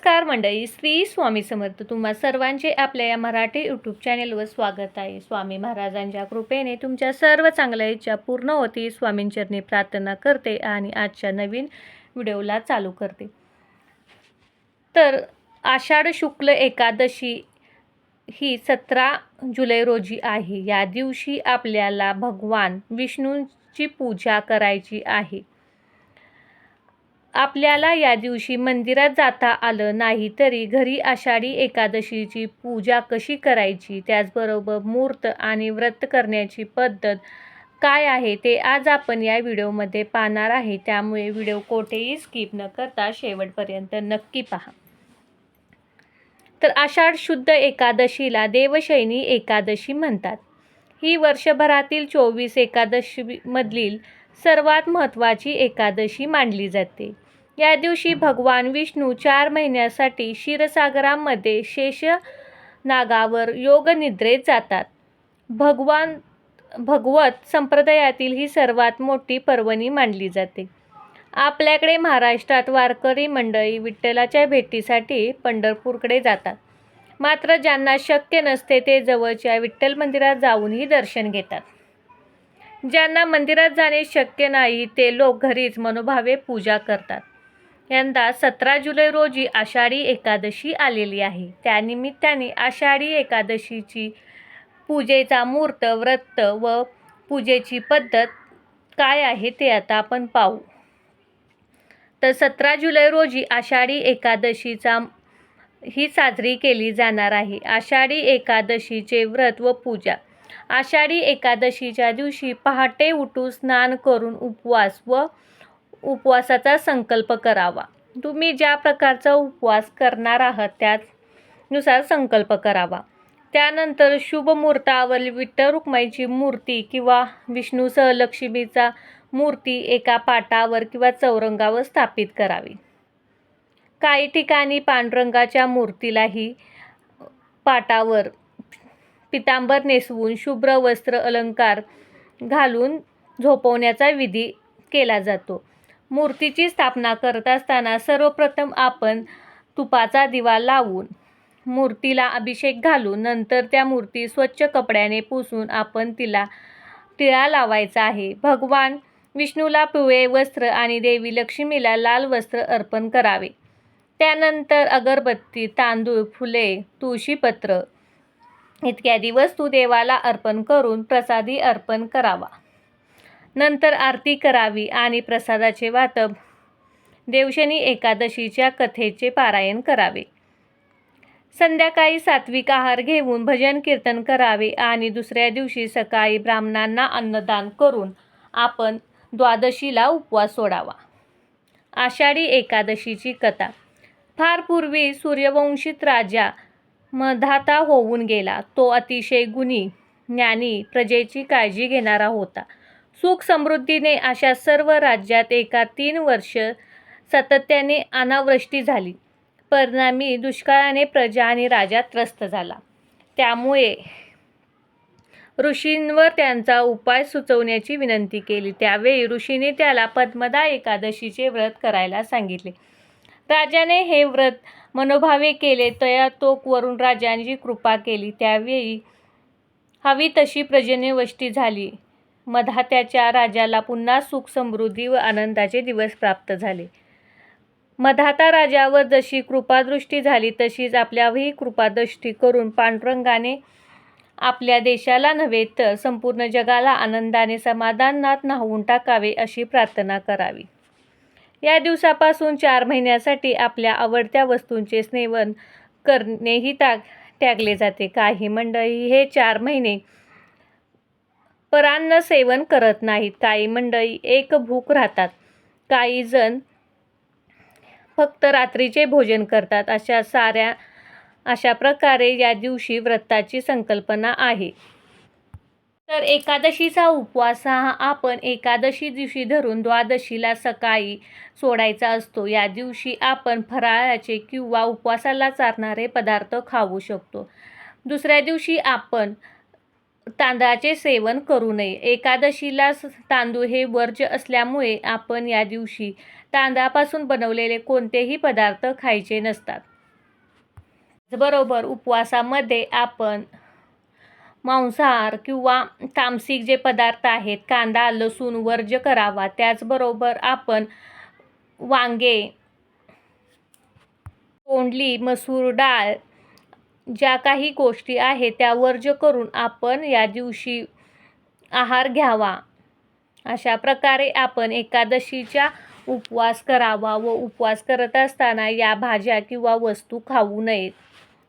नमस्कार मंडळी श्री स्वामी समर्थ तुम्हा सर्वांचे आपल्या या मराठी यूट्यूब चॅनेलवर स्वागत आहे. स्वामी महाराजांच्या कृपेने तुमच्या सर्व चांगल्या इच्छा पूर्ण होती. स्वामींचरणी प्रार्थना करते आणि आजच्या नवीन व्हिडिओला चालू करते. तर आषाढ शुक्ल एकादशी ही सतरा जुलै रोजी आहे. या दिवशी आपल्याला भगवान विष्णूंची पूजा करायची आहे. आपल्याला या दिवशी मंदिरात जाता आलं नाही तरी घरी आषाढी एकादशीची पूजा कशी करायची त्याचबरोबर मूर्त आणि व्रत करण्याची पद्धत काय आहे ते आज आपण या व्हिडिओमध्ये पाहणार आहे. त्यामुळे व्हिडिओ कोठेही स्किप न करता शेवटपर्यंत नक्की पहा. तर आषाढ शुद्ध एकादशीला देवशैनी एकादशी म्हणतात. ही वर्षभरातील चोवीस एकादशीमधील सर्वात महत्त्वाची एकादशी मानली जाते. या दिवशी भगवान विष्णू चार महिन्यासाठी क्षीरसागरामध्ये शेष नागावर योगनिद्रेत जातात. भगवान भगवत संप्रदायातील ही सर्वात मोठी पर्वणी मानली जाते. आपल्याकडे महाराष्ट्रात वारकरी मंडळी विठ्ठलाच्या भेटीसाठी पंढरपूरकडे जातात. मात्र ज्यांना शक्य नसते ते जवळच्या विठ्ठल मंदिरात जाऊनही दर्शन घेतात. ज्यांना मंदिरात जाणे शक्य नाही ते लोक घरीच मनोभावे पूजा करतात. यंदा सतरा जुलै रोजी आषाढी एकादशी आलेली आहे. त्यानिमित्ताने आषाढी एकादशीची पूजेचा मूर्त व्रत व पूजेची पद्धत काय आहे ते आता आपण पाहू. तर सतरा जुलै रोजी आषाढी एकादशीचा ही साजरी केली जाणार आहे. आषाढी एकादशीचे व्रत व पूजा. आषाढी एकादशीच्या दिवशी पहाटे उठून स्नान करून उपवास व उपवासाचा संकल्प करावा. तुम्ही ज्या प्रकारचा उपवास करणार आहात त्यानुसार संकल्प करावा. त्यानंतर शुभ मुहूर्तावर विठ्ठल रुक्माईची मूर्ती किंवा विष्णूसह लक्ष्मीचा मूर्ती एका पाटावर किंवा चौरंगावर स्थापित करावी. काही ठिकाणी पांडुरंगाच्या मूर्तीलाही पाटावर पितांबर नेसवून शुभ्र वस्त्र अलंकार घालून झोपवण्याचा विधी केला जातो. मूर्तीची स्थापना करत असताना सर्वप्रथम आपण तुपाचा दिवा लावून मूर्तीला अभिषेक घालून नंतर त्या मूर्ती स्वच्छ कपड्याने पुसून आपण तिला टिळा लावायचा आहे. भगवान विष्णूला पिवळे वस्त्र आणि देवी लक्ष्मीला लाल वस्त्र अर्पण करावे. त्यानंतर अगरबत्ती तांदूळ फुले तुळशीपत्र इत्यादी वस्तू देवाला अर्पण करून प्रसादी अर्पण करावा. नंतर आरती करावी आणि प्रसादाचे वाटप देवशनी एकादशीच्या कथेचे पारायण करावे. संध्याकाळी सात्विक आहार घेऊन भजन कीर्तन करावे आणि दुसऱ्या दिवशी सकाळी ब्राह्मणांना अन्नदान करून आपण द्वादशीला उपवास सोडावा. आषाढी एकादशीची कथा. फार पूर्वी सूर्यवंशित राजा मधाता होऊन गेला. तो अतिशय गुणी ज्ञानी प्रजेची काळजी घेणारा होता. सुख समृद्धीने अशा सर्व राज्यात एका तीन वर्ष सातत्याने अनावृष्टी झाली. परिणामी दुष्काळाने प्रजा आणि राजा त्रस्त झाला. त्यामुळे ऋषींवर त्यांचा उपाय सुचवण्याची विनंती केली. त्यावेळी ऋषीने त्याला पद्मदा एकादशीचे व्रत करायला सांगितले. राजाने हे व्रत मनोभावे केले. तया तोक वरून राजांची कृपा केली. त्यावेळी हवी तशी प्रजनेवष्टी झाली. मधात्याच्या राजाला पुन्हा सुख समृद्धी व आनंदाचे दिवस प्राप्त झाले. मधाता राजावर जशी कृपादृष्टी झाली तशीच आपल्यावरही कृपादृष्टी करून पांडुरंगाने आपल्या देशाला नव्हे तर संपूर्ण जगाला आनंदाने समाधानात न्हावून टाकावे अशी प्रार्थना करावी. या दिवसापासून चार महिन्यासाठी आपल्या आवडत्या वस्तूंचे सेवन करणेही टाग त्यागले जाते. काही मंडळी हे चार महिने परान्न सेवन करत नाहीत. काही मंडळी एक भूक राहतात. काही जण फक्त रात्रीचे भोजन करतात. अशा साऱ्या अशा प्रकारे या दिवशी व्रताची संकल्पना आहे. तर एकादशीचा उपवास हा आपण एकादशी दिवशी धरून द्वादशीला सकाळी सोडायचा असतो. या दिवशी आपण फराळाचे किंवा उपवासाला चारणारे पदार्थ खाऊ शकतो. दुसऱ्या दिवशी आपण तांदळाचे सेवन करू नये. एकादशीला स- तांदूळ हे वर्ज्य असल्यामुळे आपण या दिवशी तांदळापासून बनवलेले कोणतेही पदार्थ खायचे नसतात. बरोबर उपवासामध्ये आपण मांसाहार किंवा तामसिक जे पदार्थ आहेत कांदा लसूण वर्ज्य करावा. त्याचबरोबर आपण वांगे तोंडली मसूर डाळ ज्या काही गोष्टी आहेत त्या वर्ज्य करून आपण या दिवशी आहार घ्यावा. अशा प्रकारे आपण एकादशीच्या उपवास करावा व उपवास करत असताना या भाज्या किंवा वस्तू खाऊ नयेत.